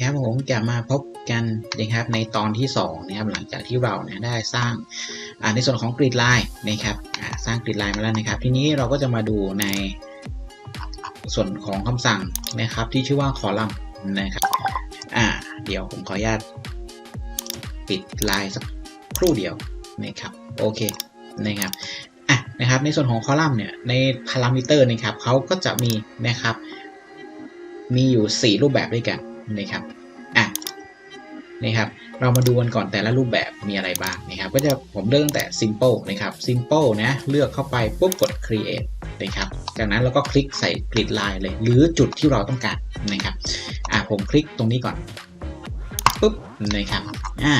ครับผมจะมาพบกันนะครับในตอนที่2นะครับหลังจากที่เราเนี่ยได้สร้างในส่วนของกริดไลน์นะครับสร้างกริดไลน์มาแล้วนะครับ ทีนี้เราก็จะมาดูในส่วนของคำสั่งนะครับที่ชื่อว่าคอลัมน์นะครับอ่าเดี๋ยวผมขออนุญาตปิดไลน์สักครู่เดียวนะครับโอเคนะครับอะนะครับในส่วนของคอลัมน์เนี่ยในพารามิเตอร์นะครับเขาก็จะมีนะครับ มีอยู่ 4 รูปแบบด้วยกันนะครับอะนะครับ เรามาดูกันก่อนแต่ละรูปแบบมีอะไรบ้างนะครับ ก็จะผมเลือกตั้งแต่ simple นะครับ simple นะ เลือกเข้าไปปุ๊บกด create นะครับ จากนั้นเราก็คลิกใส่กริดไลน์เลย หรือจุดที่เราต้องการนะครับอะผมคลิกตรงนี้ก่อนปุ๊บนะครับอ่า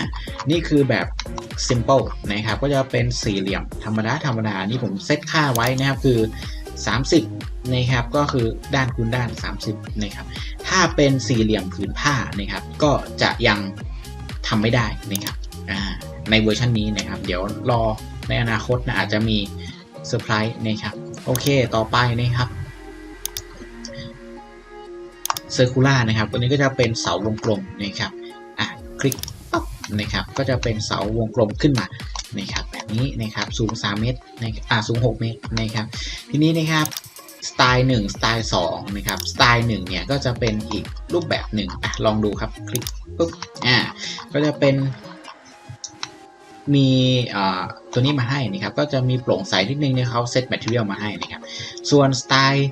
นี่คือแบบ simple นะครับ ก็จะเป็นสี่เหลี่ยมธรรมดาธรรมดา นี่ผมเซตค่าไว้นะครับคือ 30นะครับก็คือด้านคูณด้าน 30นะครับถ้าเป็นสี่เหลี่ยมผืนผ้านะครับก็จะยังทำไม่ได้นะครับในเวอร์ชันนี้นะครับ เดี๋ยวรอในอนาคตนะอาจจะมีเซอร์ไพรส์นะครับโอเคต่อไปนะครับเซอร์คูล่านะครับตัวนี้ก็จะเป็นเสาวงกลมนะครับอะคลิก นะครับก็จะเป็นเสาวงกลมขึ้นมานะครับแบบนี้นะครับสูง 3 เมตรนะอ่าสูง 6 เมตรนะครับทีนี้นะครับสไตล์1สไตล์2นะครับสไตล์1เนี่ยก็จะเป็นอีกรูปแบบหนึ่งอะลองดูครับคลิกปุ๊บอ่าก็จะเป็นมีอ่าตัวนี้มาให้นะครับก็จะมีโปร่งใสนิดนึงเนี่ยเขาเซตแมทเทียลมาให้นะครับส่วนสไตล์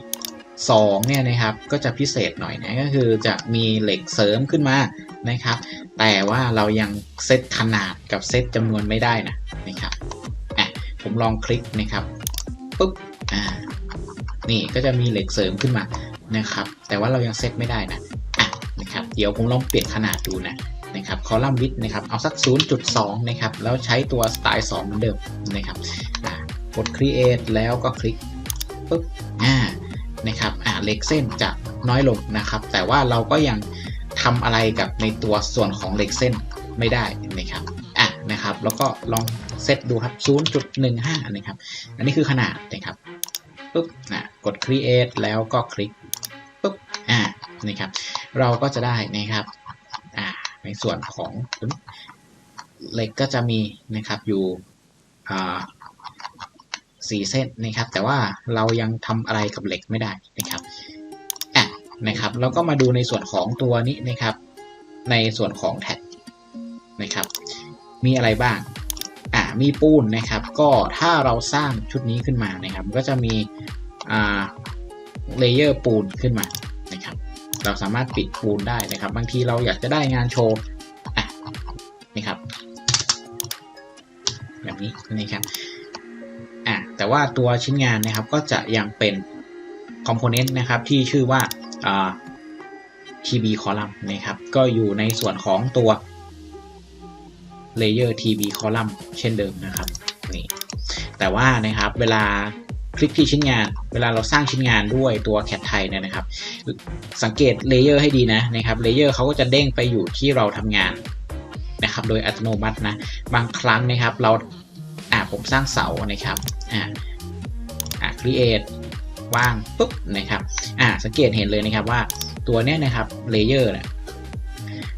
2เนี่ยนะครับก็จะพิเศษหน่อยนะก็คือจะมีเหล็กเสริมขึ้นมานะครับ แต่ว่าเรายังเซตขนาดกับเซตจำนวนไม่ได้นะนะครับอะผมลองคลิกนะครับปุ๊บอ่านี่ก็จะมีเหล็กเสริมขึ้นมานะครับ แต่ว่าเรายังเซตไม่ได้นะอะนะครับเดี๋ยวผมลองเปลี่ยนขนาดดูนะนะครับคอลัมน์วิดนะครับเอาสัก 0.2 นะครับแล้วใช้ตัวสไตล์2เหมือนเดิมนะครับกด create แล้วก็คลิกปุ๊บอ่า นะครับอ่าเล็กเส้นจะน้อยลงนะครับ แต่ว่าเราก็ยังทำอะไรกับในตัวส่วนของเล็กเส้นไม่ได้นะครับอะนะครับ แล้วก็ลองเซตดูครับ 0.15 นะครับ อันนี้คือขนาดนะครับปุ๊บนะกด create แล้วก็คลิกปุ๊บอ่านะครับ เราก็จะได้นะครับอ่าในส่วนของเล็กก็จะมีนะครับอยู่อ่า สี่เส้นนะครับ แต่ว่าเรายังทำอะไรกับเหล็กไม่ได้นะครับอะนะครับแล้วก็มาดูในส่วนของตัวนี้นะครับ ในส่วนของแท็กนะครับ มีอะไรบ้างอ่ามีปูนนะครับ ก็ถ้าเราสร้างชุดนี้ขึ้นมานะครับ ก็จะมีอ่าเลเยอร์ปูนขึ้นมานะครับ เราสามารถปิดปูนได้นะครับ บางทีเราอยากจะได้งานโชว์อะนี่ครับ แบบนี้นะครับ แต่ว่าตัวชิ้นงานนะครับก็จะยังเป็นคอมโพเนนต์นะครับที่ชื่อว่า TB column นะครับ ก็อยู่ในส่วนของตัว layer TB column เช่นเดิมนะครับนี่แต่ว่านะครับเวลาคลิกที่ชิ้นงาน เวลาเราสร้างชิ้นงานด้วยตัว cat ไทยเนี่ยนะครับ สังเกตเลเยอร์ให้ดีนะนะครับเลเยอร์เขาก็จะเด้งไปอยู่ที่เราทำงานนะครับ โดยอัตโนมัตินะ บางครั้งนะครับ เราอ่าผมสร้างเสานะครับ create ว่างปุ๊บนะครับอ่าสังเกตเห็นเลยนะครับว่าตัวเนี้ยนะครับเลเยอร์นี่ย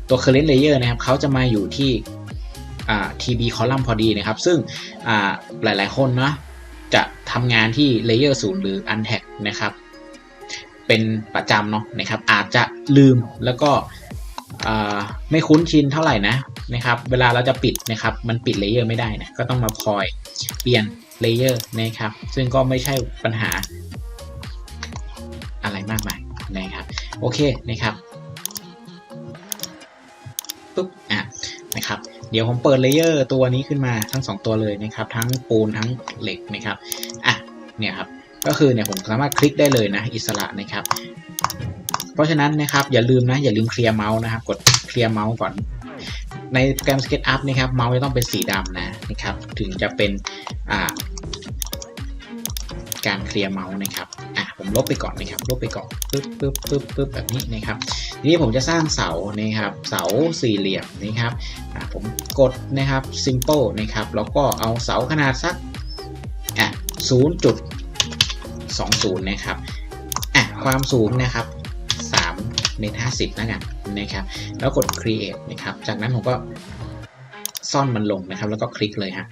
ตัว current layer นะครับเขาจะมาอยู่ที่ TB column พอดีนะครับ ซึ่งหลายๆคนนะจะทำงานที่ layer 0หรือ untag นะครับ เป็นประจำเนาะนะครับ อาจจะลืมแล้วก็ไม่คุ้นชินเท่าไหร่นะนะครับ เวลาเราจะปิดนะครับ มันปิดเลเยอร์ไม่ได้นะ ก็ต้องมาคอยเปลี่ยน เลเยอร์นะครับ ซึ่งก็ไม่ใช่ปัญหาอะไรมากมายนะครับ โอเคนะครับปุ๊บอะนะครับ เดี๋ยวผมเปิดเลเยอร์ตัวนี้ขึ้นมาทั้ง 2 ตัวเลยนะครับ ทั้งปูนทั้งเหล็กนะครับอะเนี่ยครับก็คือเนี่ยผมสามารถคลิกได้เลยนะอิสระนะครับ เพราะฉะนั้นนะครับอย่าลืมนะอย่าลืมเคลียร์เมาส์นะครับ กดเคลียร์เมาส์ก่อน ในโปรแกรม SketchUp นะครับเมาส์จะต้องเป็นสีดำนะนะครับ ถึงจะเป็นอ่า การเคลียร์เมาส์นะครับอะผมลบไปก่อนนะครับ ลบไปก่อนปึ๊บปึ๊บปึ๊บปึ๊บแบบนี้นะครับทีนี้ผมจะสร้างเสานะครับ เสาสี่เหลี่ยมนะครับอะผมกดนะครับ simple นะครับ แล้วก็เอาเสาขนาดสักอะ0จุด20นะครับอะความสูงนะครับ3เน็ต50แล้วกันนะครับ แล้วกด create นะครับ จากนั้นผมก็ซ่อนมันลงนะครับ แล้วก็คลิกเลยฮะ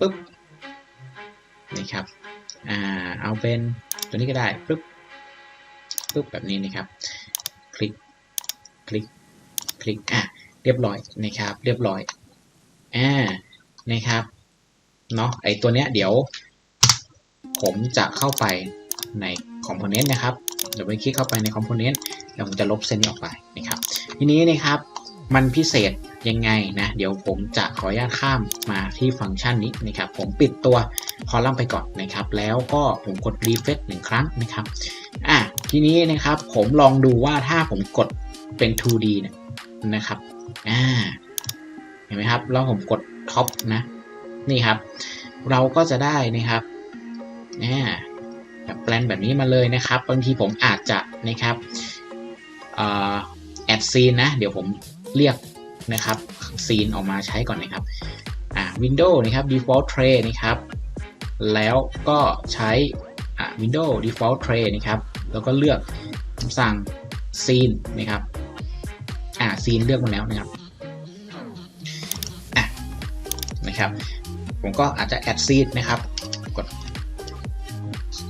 ปึ๊บนะครับ อ่าเอาเป็นตัวนี้ก็ได้ปึ๊บปึ๊บแบบนี้นะครับ คลิกคลิกคลิกอะเรียบร้อยนะครับ เรียบร้อยอ่านะครับเนาะไอตัวเนี้ยเดี๋ยว ผมจะเข้าไปใน Component นะครับเดี๋ยวไปคลิกเข้าไปใน Component แล้วผมจะลบเส้นนี้ออกไปนะครับ ทีนี้นะครับมันพิเศษยังไงนะ เดี๋ยวผมจะขออนุญาตข้ามมาที่ฟังก์ชันนี้นะครับ ผมปิดตัว คอลัมน์ไปก่อนนะครับ แล้วก็ผมกด refresh หนึ่งครั้งนะครับอะทีนี้นะครับผมลองดูว่าถ้าผมกดเป็น 2D เนี่ยนะครับอ่าเห็นไหมครับแล้วผมกดท็อปนะนี่ครับ เราก็จะได้นะครับอ่าแบบแปลนแบบนี้มาเลยนะครับ บางทีผมอาจจะนะครับแอดซีนนะ เดี๋ยวผมเรียกนะครับซีนออกมาใช้ก่อนนะครับอ่า Windows นะครับ Default Tray นะครับ แล้วก็ใช้ Windows Default Tray นะครับ แล้วก็เลือกคำสั่ง Scene นะครับ อ่า Scene เลือกมาแล้วนะครับ อะ นะครับ ผมก็อาจจะ add Scene นะครับ กด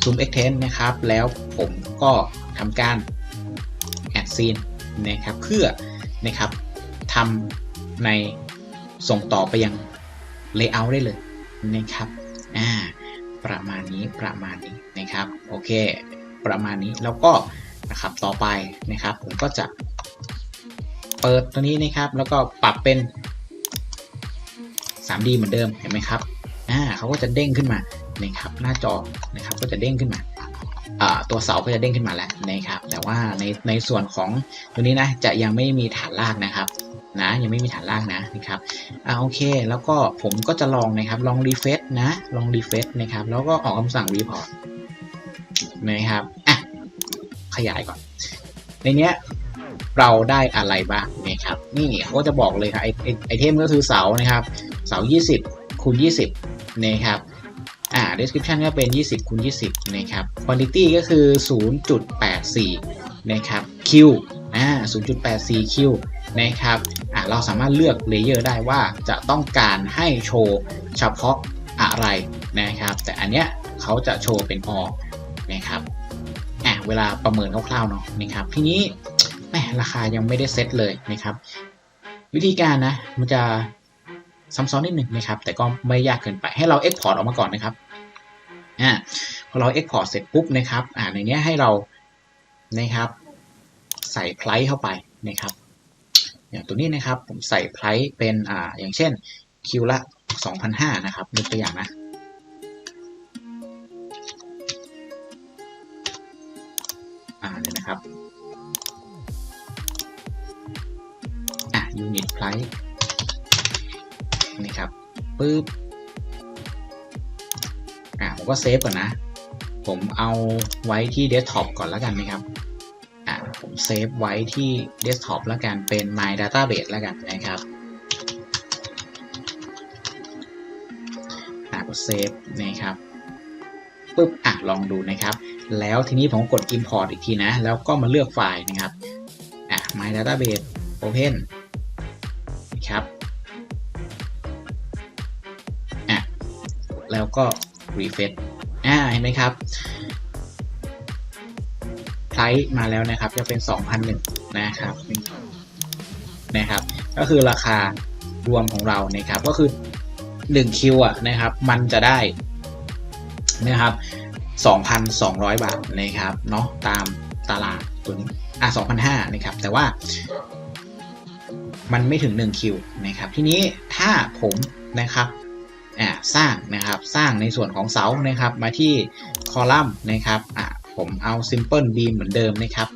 zoom extend นะครับ แล้วผมก็ทำการ add scene นะครับ เพื่อ นะครับทำในส่งต่อไปยัง layout ได้เลยนะครับ อ่า ประมาณนี้ประมาณนี้นะครับโอเค ประมาณนี้แล้วก็นะครับต่อไปนะครับ ผมก็จะเปิดตัวนี้นะครับ แล้วก็ปรับเป็น 3D เหมือนเดิมเห็นไหมครับอ่าเขาก็จะเด้งขึ้นมานะครับหน้าจอนะครับก็จะเด้งขึ้นมาอ่าตัวเสาก็จะเด้งขึ้นมาแล้วนะครับ แต่ว่าในในส่วนของตัวนี้นะจะยังไม่มีฐานรากนะครับ นะยังไม่มีฐานรากนะนะครับอ่าโอเค แล้วก็ผมก็จะลองนะครับลองรีเฟซนะลองรีเฟซนะครับแล้วก็ออกคำสั่งรีพอร์ตนะครับอะขยายก่อน ในเนี้ยเราได้อะไรบ้างนะครับนี่เขาก็จะบอกเลยครับไอไอไอเทมก็คือเสานะครับ เสา 20คูณ20นะครับอ่า description ก็เป็น 20คูณ20 นะครับ quantity ก็คือ 0.84 นะครับ Q อ่า 0.84 Q นะครับอ่าเราสามารถเลือกเลเยอร์ได้ว่าจะต้องการให้โชว์เฉพาะอะไรนะครับ แต่อันเนี้ยเขาจะโชว์เป็น all นะครับอ่าเวลาประเมินคร่าวๆเนาะนะครับ ทีนี้แหมราคายังไม่ได้เซตเลยนะครับ วิธีการนะมันจะซ้ำซ้อนนิดหนึ่งนะครับ แต่ก็ไม่ยากเกินไปให้เรา Export ออกมาก่อนนะครับอ่าพอเรา Export เสร็จปุ๊บนะครับอ่าในนี้ให้เรานะครับ ใส่ไพร์เข้าไปนะครับ อย่างตัวนี้นะครับผมใส่ไพร์เป็นอ่าอย่างเช่นคิวละ 2,500 นะครับยกตัวอย่างนะอ่าเนี่ยนะครับอะ unit price นะครับปึ๊บอะผมก็เซฟก่อนนะ ผมเอาไว้ที่เดสก์ท็อปก่อนแล้วกันนะครับ อะผมเซฟไว้ที่เดสก์ท็อปแล้วกันเป็น my database แล้วกันนะครับอะกดเซฟนะครับปึ๊บอะลองดูนะครับ แล้วทีนี้ผมกด import อีกทีนะ แล้วก็มาเลือกไฟล์นะครับอะ my database open นะครับอะแล้วก็ refresh อ่าเห็นไหมครับ มาแล้วนะครับจะเป็น 2,001นะครับนะครับ ก็คือราคารวมของเรานะครับก็คือ1คิวอะนะครับมันจะได้นะครับ 2,200 บาทนะครับเนาะตามตลาดตัวนี้อะ2,500นะครับแต่ว่า มันไม่ถึง1คิวนะครับทีนี้ถ้าผมนะครับอ่าสร้างนะครับสร้างในส่วนของเสานะครับมาที่คอลัมน์นะครับอ่า ผมเอา simple beam เหมือนเดิมนะครับ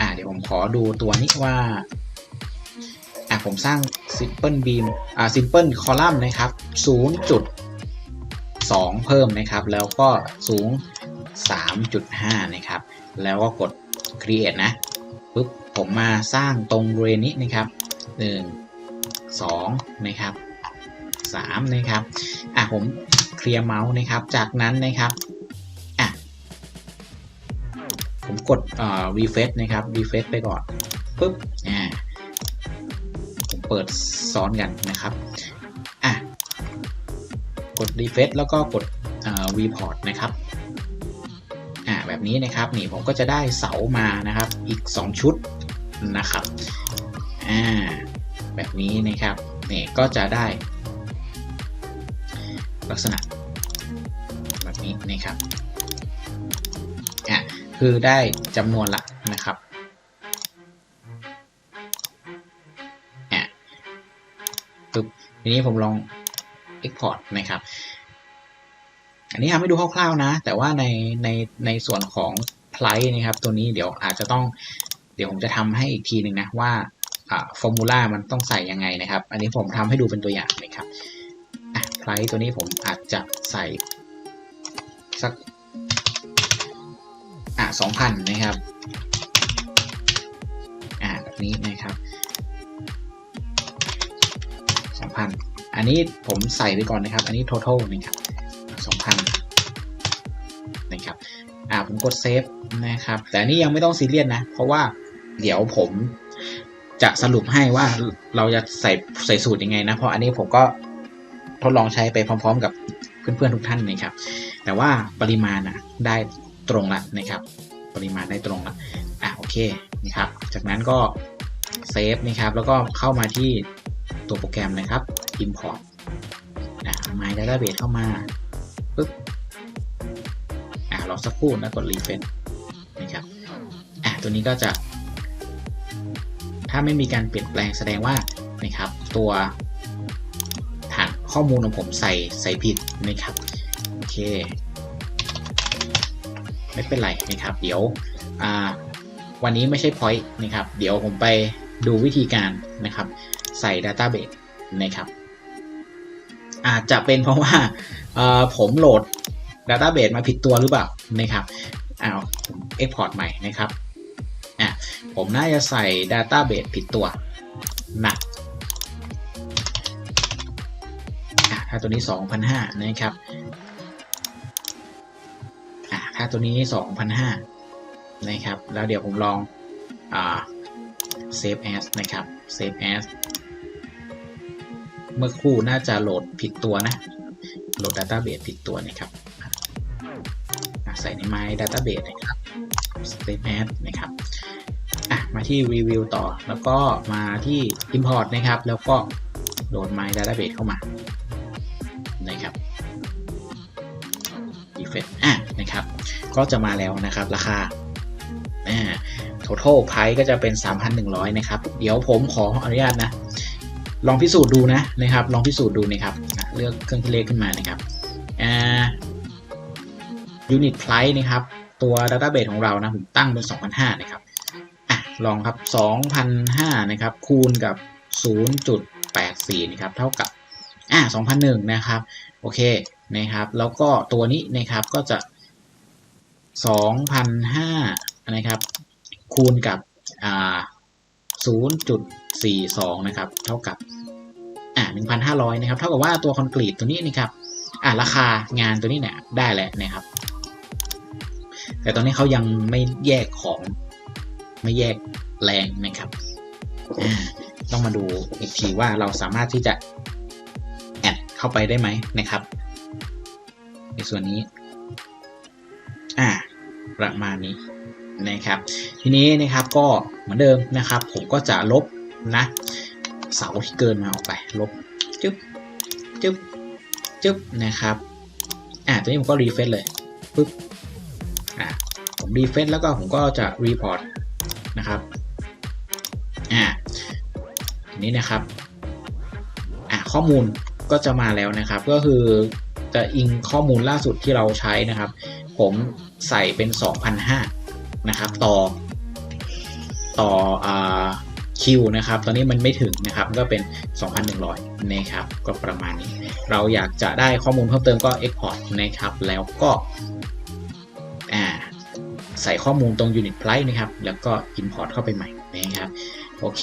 อ่าเดี๋ยวผมขอดูตัวนี้ว่าอ่าผมสร้าง simple beam อ่า simple column นะครับ 0.2 เพิ่มนะครับ แล้วก็สูง 3.5 นะครับ แล้วก็กด create นะปุ๊บผมมาสร้างตรงบริเวณนี้นะครับ 1 2 นะครับ 3 นะครับ อะผมเคลียร์เมาส์นะครับ จากนั้นนะครับ ผมกดอ่อ refresh นะครับ refresh ไปก่อนปุ๊บอ่าผมเปิดซ้อนกันนะครับอะกด refresh แล้วก็กดอ่อ report นะครับอ่าแบบนี้นะครับนี่ผมก็จะได้เสามานะครับอีก 2 ชุดนะครับอ่าแบบนี้นะครับนี่ก็จะได้ ลักษณะแบบนี้นะครับ คือได้จำนวนละนะครับปึ๊บทีนี้ผมลอง Export นะครับ อันนี้ทำให้ดูคร่าวๆนะ แต่ว่าในในในส่วนของ Price นะครับ ตัวนี้เดี๋ยวอาจจะต้องเดี๋ยวผมจะทำให้อีกทีหนึ่งนะว่าฟอร์มูลามันต้องใส่ยังไงนะครับ อันนี้ผมทำให้ดูเป็นตัวอย่างนะครับอะไพรตัวนี้ผมอาจจะใส่สัก อะสองพันนะครับ อ่าแบบนี้นะครับสองพันอันนี้ผมใส่ไปก่อนนะครับ อันนี้ total นะครับสองพันนะครับ อ่าผมกดเซฟนะครับ แต่นนี้ยังไม่ต้องซีเรียสนะ เพราะว่าเดี๋ยวผมจะสรุปให้ว่าเราจะใส่ใส่สูตรยังไงนะ เพราะอันนี้ผมก็ทดลองใช้ไปพร้อม ๆ กับเพื่อนๆทุกท่านนะครับ แต่ว่าปริมาณนะได้ตรงละนะครับ ปริมาณได้ตรงละอะโอเคนะครับ จากนั้นก็เซฟนะครับ แล้วก็เข้ามาที่ตัวโปรแกรมนะครับ import นะ my database เข้ามาปึ๊บอะรอสักครู่นะกด refresh นะครับอะตัวนี้ก็จะ ถ้าไม่มีการเปลี่ยนแปลงแสดงว่านะครับ ตัวฐานข้อมูลของผมใส่ใส่ผิดนะครับ โอเค ไม่เป็นไรนะครับ เดี๋ยววันนี้ไม่ใช่ point นะครับ เดี๋ยวผมไปดูวิธีการนะครับ ใส่ database นะครับ อาจจะเป็นเพราะว่าผมโหลด database มาผิดตัวหรือเปล่านะครับอ้าวผม export ใหม่นะครับอะผมน่าจะใส่ database ผิดตัวนะค่าตัวนี้ 2,500นะครับาตัวนี้ 2,500 นะครับ แล้วเดี๋ยวผมลองอ save as นะครับ save as เมื่อคู่น่าจะโหลดผิดตัวนะ โหลด database ผิดตัวนะครับ ใส่ใน my database นะครับ save as นะครับอะมาที่ review ต่อ แล้วก็มาที่ import นะครับ แล้วก็โหลด my database เข้ามา นะครับ effect อะ นะครับ ก็จะมาแล้วนะครับ ราคาอ่า total price ก็จะเป็น 3,100 นะครับ เดี๋ยวผมขออนุญาตนะ ลองพิสูจน์ดูนะนะครับ ลองพิสูจน์ดูนะครับ เลือกเครื่องคิดเลขขึ้นมานะครับอ่า unit price นะครับ ตัว database ของเรานะ ผมตั้งเป็น 2,500 นะครับอะลองครับ 2,500 นะครับ คูณกับ 0.84 นะครับ เท่ากับอ่า2001 นะครับ โอเคนะครับ แล้วก็ตัวนี้นะครับ ก็จะ 2,005นะครับ คูณกับอ่า0.42นะครับ เท่ากับอ่า1,500นะครับ เท่ากับว่าตัวคอนกรีตตัวนี้นะครับ อ่าราคางานตัวนี้เนี่ยได้แล้วนะครับ แต่ตอนนี้เขายังไม่แยกของไม่แยกแรงนะครับ ต้องมาดูอีกทีว่าเราสามารถที่จะแอดเข้าไปได้ไหมนะครับ ในส่วนนี้ อ่าประมาณนี้นะครับ ทีนี้นะครับก็เหมือนเดิมนะครับ ผมก็จะลบนะเสาที่เกินมาออกไป ลบจึ๊บจึ๊บจึ๊บนะครับอ่าตัวนี้ผมก็รีเฟซเลยปึ๊บอ่าผมรีเฟซแล้วก็ผมก็จะรีพอร์ตนะครับอ่าทีนี้นะครับอ่าข้อมูลก็จะมาแล้วนะครับ ก็คือจะอิงข้อมูลล่าสุดที่เราใช้นะครับ ผมใส่เป็น2,005นะครับ ต่อ ต่ออคิวนะครับ ตอนนี้มันไม่ถึงนะครับ ก็เป็น 2,100 นะครับ ก็ประมาณนี้ เราอยากจะได้ข้อมูลเพิ่มเติมก็ Export นะครับ แล้วก็ใส่ข้อมูลตรง Unit Price นะครับ แล้วก็ Import เข้าไปใหม่นะครับ โอเค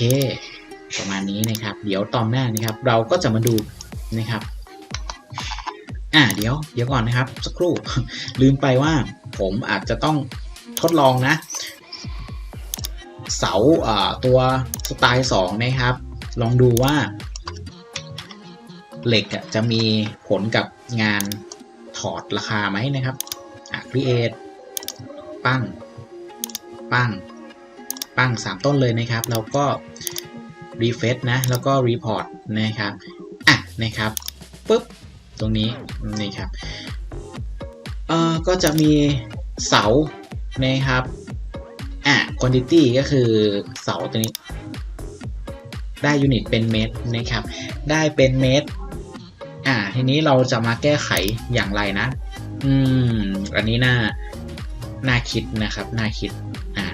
ประมาณนี้นะครับ เดี๋ยวตอนหน้านะครับ เราก็จะมาดูนะครับ อ่าเดี๋ยวเดี๋ยวก่อนนะครับ สักครู่ ลืมไปว่าผมอาจจะต้องทดลองนะ เสาอ่าตัวสไตล์2นะครับ ลองดูว่า เหล็กจะมีผลกับงานถอดราคาไหมนะครับอะ create ปั้ง ปั้ง ปั้ง 3 ต้นเลยนะครับ แล้วก็ refresh นะ แล้วก็ report นะครับ อะ นะครับ ปุ๊บ ตรงนี้นี่ครับเอ่อก็จะมีเสานะครับอะ quantity ก็คือเสาตัวนี้ ได้ยูนิตเป็นเมตรนะครับ ได้เป็นเมตรอ่าทีนี้เราจะมาแก้ไขอย่างไรนะ อืม อันนี้น่าน่าคิดนะครับ น่าคิดอ่า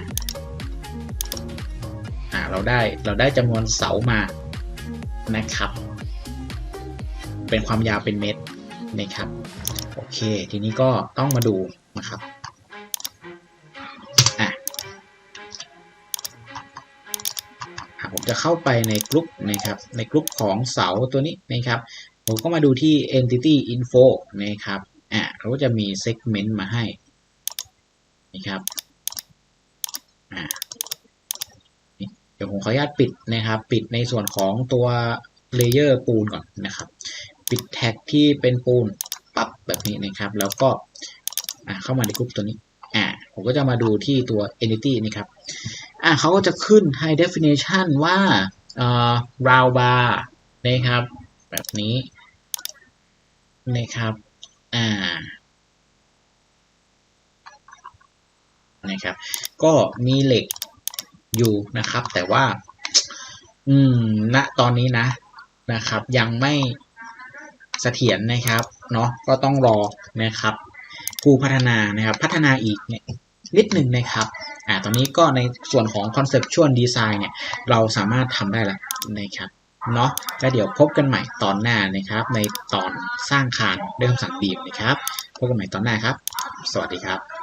อ่าเราได้เราได้จำนวนเสามานะครับ เป็นความยาวเป็นเมตรนะครับโอเค ทีนี้ก็ต้องมาดูนะครับอะผมจะเข้าไปในกลุ่มนะครับในกลุ่มของเสาตัวนี้นะครับผมก็มาดูที่ entity info นะครับอะเขาก็จะมี segment มาให้นะครับอะเดี๋ยวผมขออนุญาตปิดนะครับ ปิดในส่วนของตัวเลเยอร์ปูนก่อนนะครับ ปิดแท็กที่เป็นปูนปั๊บแบบนี้นะครับ แล้วก็เข้ามาในกลุ่มตัวนี้อะผมก็จะมาดูที่ตัว entity นะครับอะเขาก็จะขึ้น high definition ว่าเอ่อ round bar นะครับ แบบนี้นะครับอ่านะครับ ก็มีเหล็กอยู่นะครับ แต่ว่า อืมณตอนนี้นะนะครับ ยังไม่ เสถียรนะครับเนาะก็ต้องรอนะครับผู้พัฒนานะครับพัฒนาอีกเนี่ยนิดหนึ่งนะครับอ่าตอนนี้ก็ในส่วนของ conceptual design เนี่ยเราสามารถทำได้แล้วนะครับเนาะแล้วเดี๋ยวพบกันใหม่ตอนหน้านะครับ ในตอนสร้างคานด้วยคำสั่งบีบนะครับ พบกันใหม่ตอนหน้าครับ สวัสดีครับ